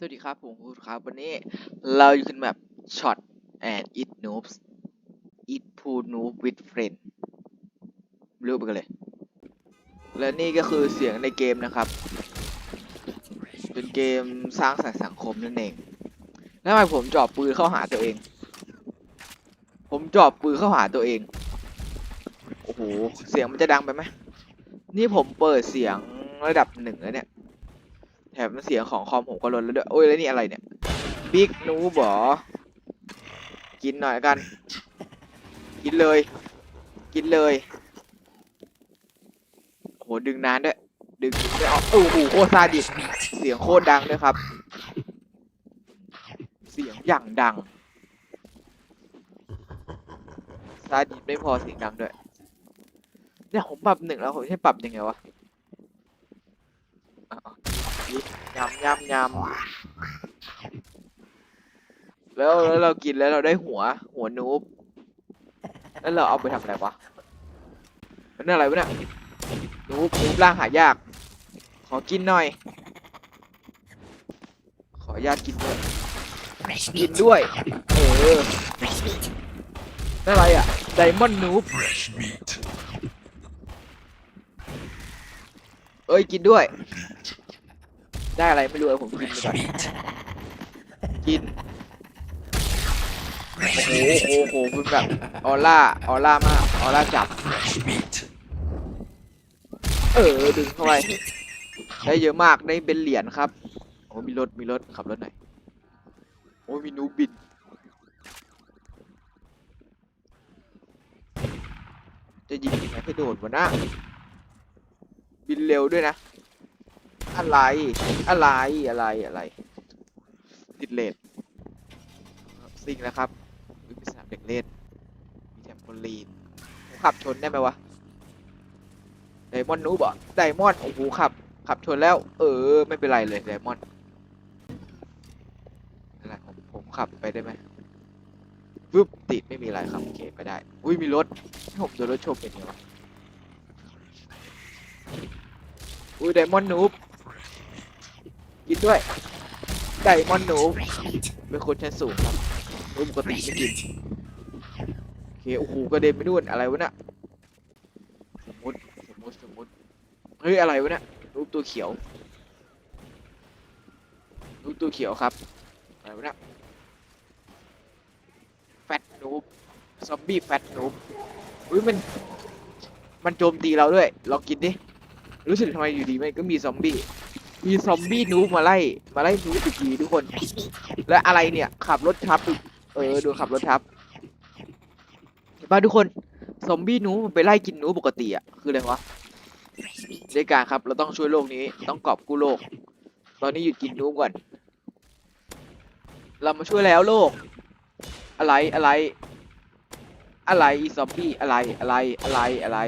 สวัสดีครับ ผมคุณครับ วันนี้เราอยู่กันแบบ shot and it noobs it pool noob with friend เลือกไปกันเลย และนี่ก็คือเสียงในเกมนะครับ เป็นเกมสร้างสรรค์สังคมนั่นเอง แล้วทำไมผมจอบปืนเข้าหาตัวเอง ผมจอบปืนเข้าหาตัวเอง โอ้โห เสียงมันจะดังไปไหม นี่ผมเปิดเสียงระดับหนึ่งแล้วเนี่ย แถมเสียงของคอมผมก็ลดแล้วด้วย โอ้ยแล้วนี่อะไรเนี่ย บิ๊กนูบอกินหน่อยกัน กินเลย กินเลยโหดึงนานด้วย ดึงไม่ออกโอ้โหโคตรซาดิสเสียงโคตรดังด้วยครับ เสียงอย่างดังซาดิสไม่พอเสียงดังด้วยเนี่ยผมปรับหนึ่งแล้วผมให้ปรับยังไงวะอ้าว ยำยำยำแล้วแล้วเรากินแล้วเราได้หัว หัวนูบแล้วเราเอาไปทำอะไรวะมันนั่นอะไรวะเนี่ยนูบนูบร่างหายาก ขอกินหน่อย ขออนุญาตกินด้วยกินด้วยเออนั่นอะไรอะไดมอนด์นูบเอ้ยกินด้วย ได้อะไรไม่รู้อะผมกินไปก่อนกินโอ้โหโอ้โหคุณแบบออร่าออร่ามากออร่าจับ เออดึงเข้าไปได้เยอะมากได้เป็นเหรียญครับโอ้มีรถมีรถขับรถไหนอยโอ้มีนูบินจะยิงยังไงให้โดดวะนะบินเร็วด้วยนะ อะไร อะไรอะไรอะไร ติดเลนซิ่งแล้วครับอุ๊ยมีสนามเด็กเล่นมีแทมโพลีนผมขับชนได้ไหมวะไดมอนด์นูบอะไดมอนด์โอ้โหขับ ขับชนแล้ว เออ ไม่เป็นไรเลยไดมอนด์อะไรผมผมขับไปได้ไหมฟึบติดไม่มีอะไรครับโอเคไปได้ อุ้ยมีรถให้ผมโดนรถชนเป็นไงวะอุ้ยไดมอนด์นูบ กินด้วยไดมอนด์นูเป็นคนชั้นสูงครับนูบปกติไม่กินโอเคโอ้โหกระเด็นไปนู่นอะไรวะเนี่ยสมมติสมมติสมมติเฮ้ยอะไรวะเนี่ยรูปตัวเขียวรูปตัวเขียวครับอะไรวะเนี่ยแฟตนูบซอมบี้แฟตนูบอุ้ยมันมันโจมตีเราด้วยลองกินดิรู้สึกทำไมอยู่ดีมันก็มีซอมบี้ มีซอมบี้นูบมาไล่ มาไล่นูบอีกทีทุกคน และอะไรเนี่ย ขับรถทับอีกเออดูขับรถทับเห็นป่ะทุกคนซอมบี้หนูมันไปไล่กินหนูปกติอะคืออะไรวะ Fresh meat. ในการครับ เราต้องช่วยโลกนี้ต้องกอบกู้โลก ตอนนี้หยุดกินหนูก่อน เรามาช่วยแล้วโลก อะไรอะไร อะไรซอมบี้อะไรอะไรอะไรอะไร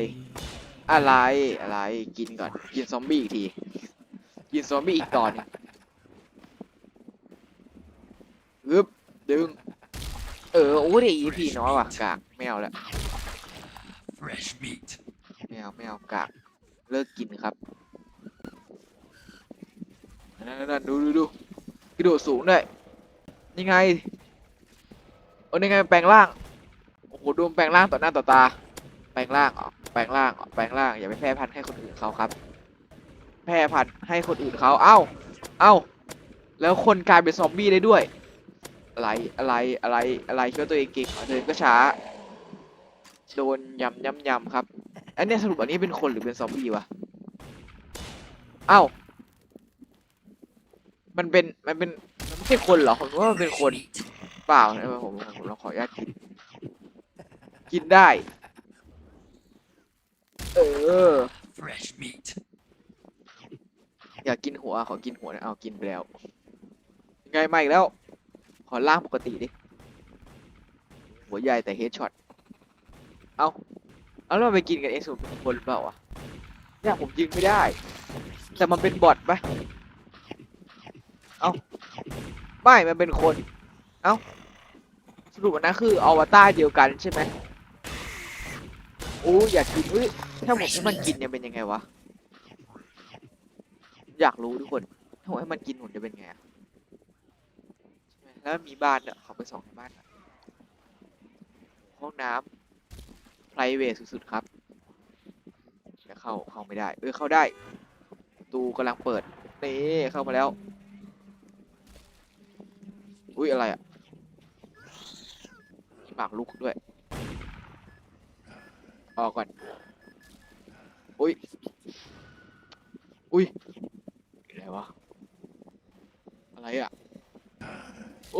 อะไรอะไรกินก่อนกินซอมบี้อีกที กินซอมบี้อีกตอนหนึงอึบดึง เออโอ้ยอีพีน้อยว่ะกากไม่เอาแล้ว Fresh meat. ไม่เอาไม่เอากากเลิกกินครับนั่นนั่นนั่นดูดูดูกระโดดสูงด้วยนี่ไงโอ้นี่ไงแปลงร่างโอ้โหดูมันแปลงร่างต่อหน้าต่อตา แปลงร่างอ๋อแปลงร่างอ๋อแปลงร่างอย่าไปแพร่พันธุ์ให้คนอื่นเขาครับ แพร่พันธุ์ให้คนอื่นเขาเอ้า เอ้า แล้วคนกลายเป็นซอมบี้ได้ด้วย อะไร อะไร อะไร อะไรคิดว่าตัวเองเก่งเหรอเดินก็ช้า โดนยำยำยำครับ อันนี้สรุปอันนี้เป็นคนหรือเป็นซอมบี้วะ เอ้า มันเป็น มันเป็น มันไม่ใช่คนเหรอ ผมว่ามันเป็นคน เปล่านะผมผมผมลองขออนุญาตกิน กินได้ เออ Fresh meat. อยากกินหัวขอกินหัวนะเอากินไปแล้วยังไงมาอีกแล้ว ขอล่างปกติดิ หัวใหญ่แต่เฮดช็อต เอาเอาแล้วมันไปกินกันเองสุดเป็นคนเปล่าวะเนี่ยผมยิงไม่ได้ แต่มันเป็นบอทปะเอาไม่มันเป็นคน เอาสรุปนนั้นคืออวตารเดียวกันใช่ไหมโอ้อยากกินเฮ้ยถ้าผมให้มันกินเนี่ยเป็นยังไงวะ อยากรู้ทุกคนถ้าให้มันกินหุ่นจะเป็นไงอะแล้วมีบ้านเนี่ยเขาไปส่องในบ้านก่อนห้องน้ำ private สุดๆครับจะเข้าเข้าไม่ได้ เออเข้าได้ประตูกำลังเปิดนี่เข้ามาแล้ว อุ้ยอะไรอะมีหมากลุกด้วย ออกก่อน อุ้ย อุ้ยอะไรวะ อะไรอะ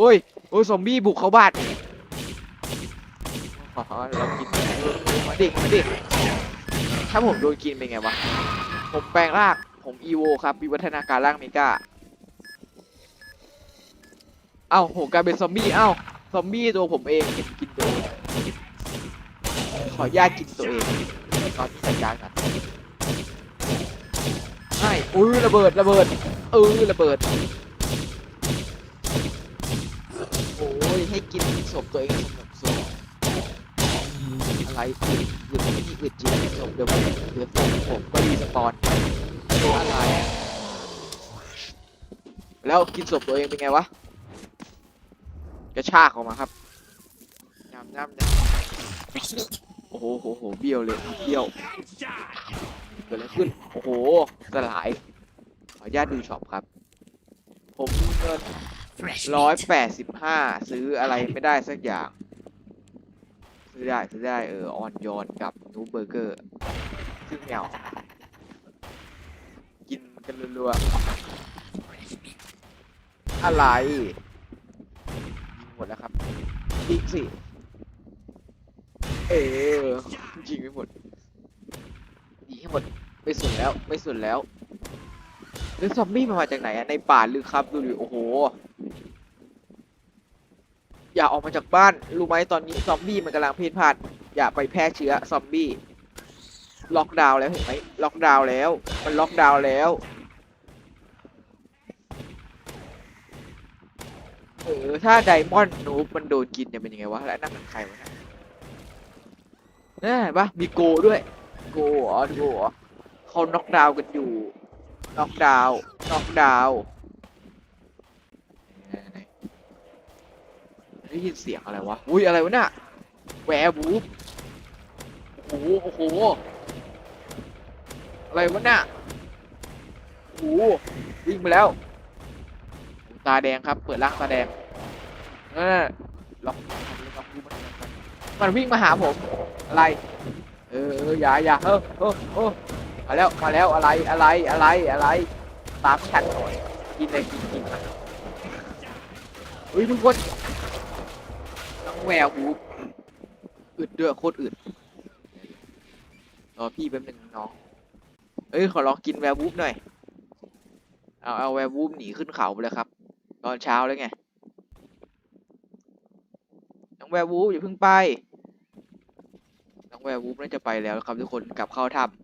โอ้ยโอ้ยซอมบี้บุกเขาบ้านขอเรากินมาดิมาดิถ้าผมโดนกินเป็นไงวะ ผมแปลงร่างผมอีโวครับวิวัฒนาการร่างเมกาเอ้าผมกลายเป็นซอมบี้เอ้าซอมบี้ตัวผมเองกินกินตัวเองขอญาตกินตัวเองตอนที่จัดการกันใช่อุ้ยระเบิดระเบิดเออระเบิด โอ้ยให้ กินศพตัวเองสนุกสุดอะไรอึดอึดไม่อึดจริงศพเดี๋ยวผมเดี๋ยวผมผมก็รีสปอนอะไรอะแล้วกินศพตัวเองเป็นไงวะกระชากออกมาครับยำยำย Fresh meat. ำโอ้โหโหโหเบี้ยวเลยเบี้ยวเกิดอะไรขึ้นโอ้โหสลายขออนุญาตดูช็อปครับ ผมมีเงิน ร้อย meat. แปดสิบห้าซื้ออะไรไม่ได้สักอย่าง ซื้อได้ซื้อได้เออออนยอนกับนูเบอร์เกอร์ซึ่งแนวกินกันรัว Fresh meat. ๆอะไรยิงหมดแล้วครับยิงสิเออยิงไม่หมดยิงให้หมดไม่สุดแล้วไม่สุดแล้วแล้วซอมบี้มันมาจากไหนอะในป่าลึกครับดูดิโอ้โห อย่าออกมาจากบ้าน รู้ไหมตอนนี้ซอมบี้มันกำลังเพศพลาดอย่าไปแพร่เชื้อซอมบี้ ล็อกดาวน์แล้วเห็นไหมล็อกดาวน์แล้ว มันล็อกดาวน์แล้วเออถ้าไดมอนด์นูบมันโดนกินเนี่ยเป็นยังไงวะ แล้วนั่นมันใครวะเนะนี่เห็นปะมีโกด้วย โกเหรอโกเหรอเขาน็อกดาวน์กันอยู่ น็อกดาวน์น็อกดาวน์ๆ ได้ยินเสียงอะไรวะ อุ้ยอะไรวะน่ะแหวบูโอ้โหโอ้โห อะไรวะน่ะโอ้โหวิ่งไปแล้ว ตาแดงครับ เปิดร่างตาแดงนั่นล็อกล็อกดูมันมันวิ่งมาหาผม อะไรเออเอออย่าอย่าเออเออเออมาแล้ว มาแล้ว อะไร อะไร อะไร อะไร ตามฉันหน่อยกินเลยกินกินมาเฮ้ยทุกคน แววบูอึดด้วยโคตรอึดรอพี่แป๊บหนึงน้อง เอ้ยขอลองกินแววบูฟหน่อย เอาเอาแววบูฟหนีขึ้นเขาไปเลยครับ ตอนเช้าแล้วไงน้องแววบูฟอย่าเพิ่งไปน้องแววบูฟน่าจะไปแล้วครับทุกคนกลับเข้าถ้ำ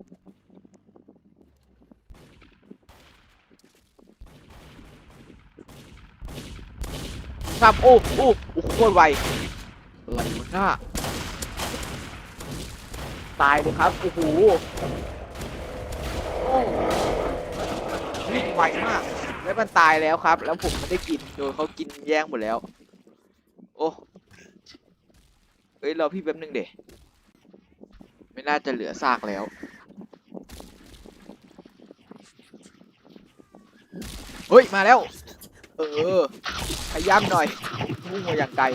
ถ้ำโอ้โอ้โอ้โคตรไว อะไรวะน้าตายเลยครับ โอ้โหโอ้วิ่งไวมาก แล้วมันตายแล้วครับ แล้วผมไม่ได้กิน โดนเขากินแย่งหมดแล้ว โอ้เฮ้ยรอพี่แป๊บนึงเดะไม่น่าจะเหลือซากแล้ว เฮ้ย มาแล้ว เออขย้ำหน่อยมุ่งมาอย่างไกล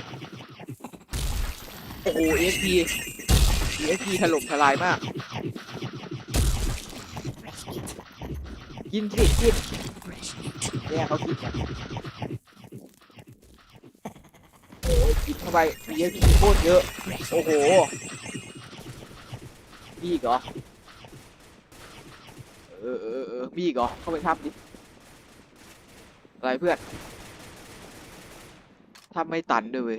โอ้โห ESP ESP ถล่มทลายมาก กินสิกิน Fresh meat. เนี่เขากินกันโอ้ยกินเข้าไป ESP โคตรเยอะ โอ้โหมีอีกเหรอ เออเออเออมีอีกเหรอ เข้าไปทับดิ อะไรเพื่อนทำไม่ตันด้วยเว้ย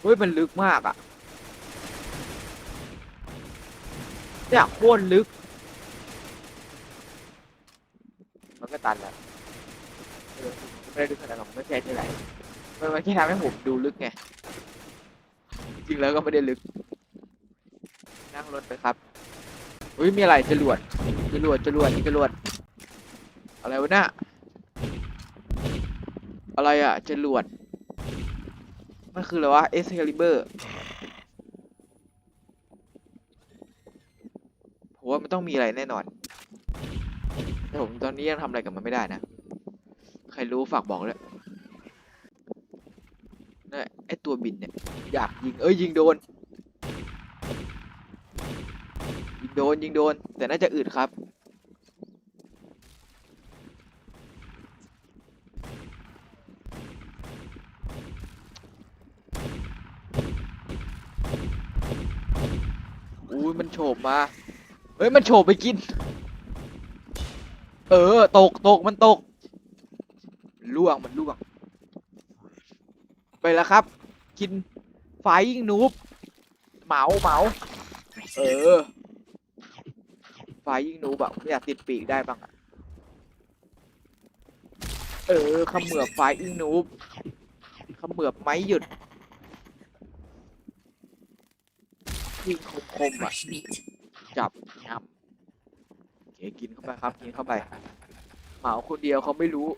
เฮ้ยมันลึกมากอะเนี่ยโคตรลึก มันก็ตันแล้วเออไม่ได้ลึกขนาดนั้นผมไม่แค่ที่ไหนมันมันแค่ทำให้ผมดูลึกไง จริงแล้วก็ไม่ได้ลึก นั่งรถไปครับอุ้ยมีอะไรจรวดจรวดจรวดจรวด อะไรวะน่ะอะไรอะจรวด มันคืออะไรวะเอสคาลิเบอร์ผมว่ามันต้องมีอะไรแน่นอน แต่ผมตอนนี้ยังทำอะไรกับมันไม่ได้นะ ใครรู้ฝากบอกเลยนี่ไอตัวบินเนี่ยอยากยิงเอ้ยยิงโดน ยิงโดนยิงโดน แต่น่าจะอึดครับ อุ้ยมัน โฉบมา เฮ้ย มันโฉบไปกิน เออ ตกตกมันตกล่วงมันล่วง ไปแล้วครับ กินไฟยิงนูบเหมาเหมาเออไฟยิงนูบแบบอยากติดปีกได้บ้างอะเออขมือบไฟยิงนูบขมือบไม้หยุด ยิงคมๆอะ Fresh meat. จับงับโอเคกินเข้าไปครับกินเข้าไปเหมาคนเดียวเขาไม่รู้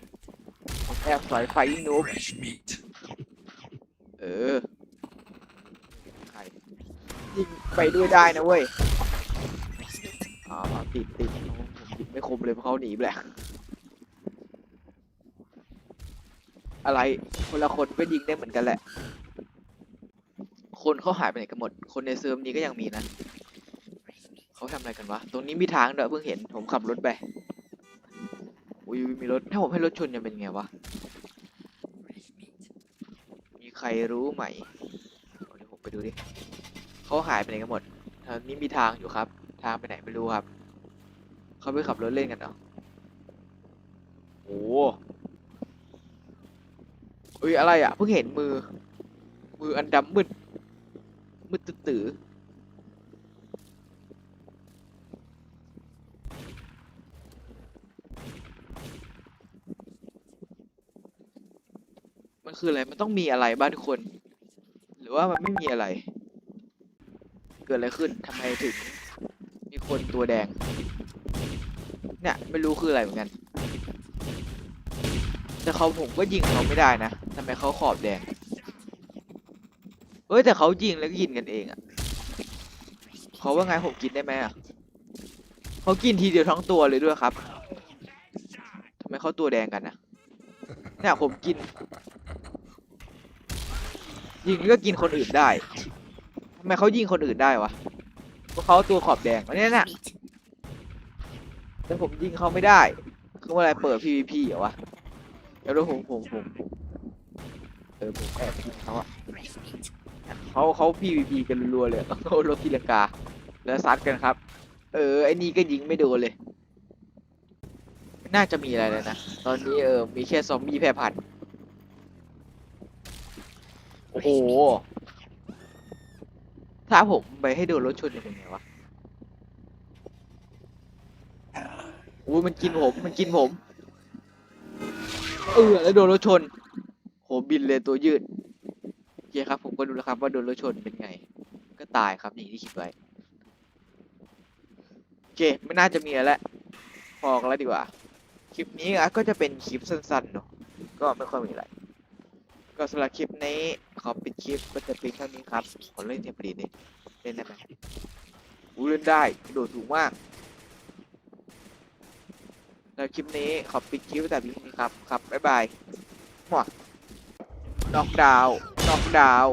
ผมแอบสอยไฟยิงนูบ Fresh meat. เออใครยิงไปด้วยได้นะเว้ย Fresh meat. อ๋อติดติดโอ้ผมยิงไม่คมเลยเพราะเขาหนีไปแหละอะไรคนละคนก็ยิงได้เหมือนกันแหละ คนเขาหายไปไหนกันหมด คนในเซิร์ฟนี้ก็ยังมีนะ Fresh meat. เขาทำอะไรกันวะ ตรงนี้มีทางเด้อเพิ่งเห็น ผมขับรถไป อุ้ยมีรถ ถ้าผมให้รถชนจะเป็นไงวะ Fresh meat. มีใครรู้ไหมเอาเดี๋ยวผมไปดูดิเขาหายไปไหนกันหมดทางนี้มีทางอยู่ครับ ทางไปไหนไม่รู้ครับ เขาไปขับรถเล่นกันเหรอโอ้โหเอ้ยอะไรอะเพิ่งเห็นมือ มืออันดำมืด มืดตื้อมันคืออะไร มันต้องมีอะไรบ้างทุกคน หรือว่ามันไม่มีอะไร เกิดอะไรขึ้นทำไมถึง มีคนตัวแดง เนี่ย ไม่รู้คืออะไรเหมือนกัน แต่เขาผมก็ยิงเขาไม่ได้นะทำไมเขาขอบแดง เฮ้ยแต่เขายิงแล้วก็ยิงกันเองอะเขาว่าไงผมกินได้ไหมอะเขากินทีเดียวทั้งตัวเลยด้วยครับทำไมเขาตัวแดงกันนะเนี่ยผมกิน ยิงก็กินคนอื่นได้ทำไมเขายิงคนอื่นได้วะเพราะเขาตัวขอบแดงอันนี้น่ะแต่ผมยิงเขาไม่ได้ คือว่าอะไรเปิด PVP เหรอวะแล้วดูผมผมผมเออผมแอบยิงเขาอะ เขาเขา PVP กันรัวๆเลยเขารถทีลังกา แล้วซัดกันครับ เออไอ้นี่ก็ยิงไม่โดนเลย น่าจะมีอะไรเลยนะ ตอนนี้เออมีแค่ซอมบี้แพร่พันธุ์โอ้โห ถ้าผมไปให้โดนรถชนจะเป็นไงวะอุ้ยมันกินผม มันกินผม เออแล้วโดนรถชน โหบินเลยตัวยืด เคครับผมก็ดูแล้วครับว่าโดนรถชนเป็นไง ก็ตายครับอย่างที่คิดไว้โอเคไม่น่าจะมีแล้วพอกันแล้วดีกว่า คลิปนี้ก็จะเป็นคลิปสั้นๆเนาะก็ไม่ค่อยมีอะไร ก็สำหรับคลิปนี้ขอปิดคลิปก็จะเพียงเท่านี้ครับขอเล่นเทมเพลตดิเล่นได้ไหมอู้เล่นได้โดดสูงมากแล้วคลิปนี้ขอปิดคลิปแต่เพียงนี้ครับ ครับ บ๊ายบายหมวน็อกดาวน์ น็อกดาว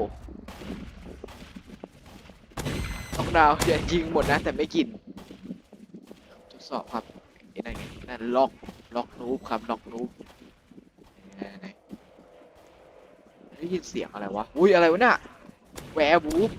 น็อกดาวอย่ายิงหมดนะ แต่ไม่กินทดสอบครับไอ้นั่นไงนั่นล็อกล็อกนูบครับล็อกนูบไหนไหนไหนได้ยินเสียงอะไรวะ อุ้ยอะไรวะน่ะแหววบูฟ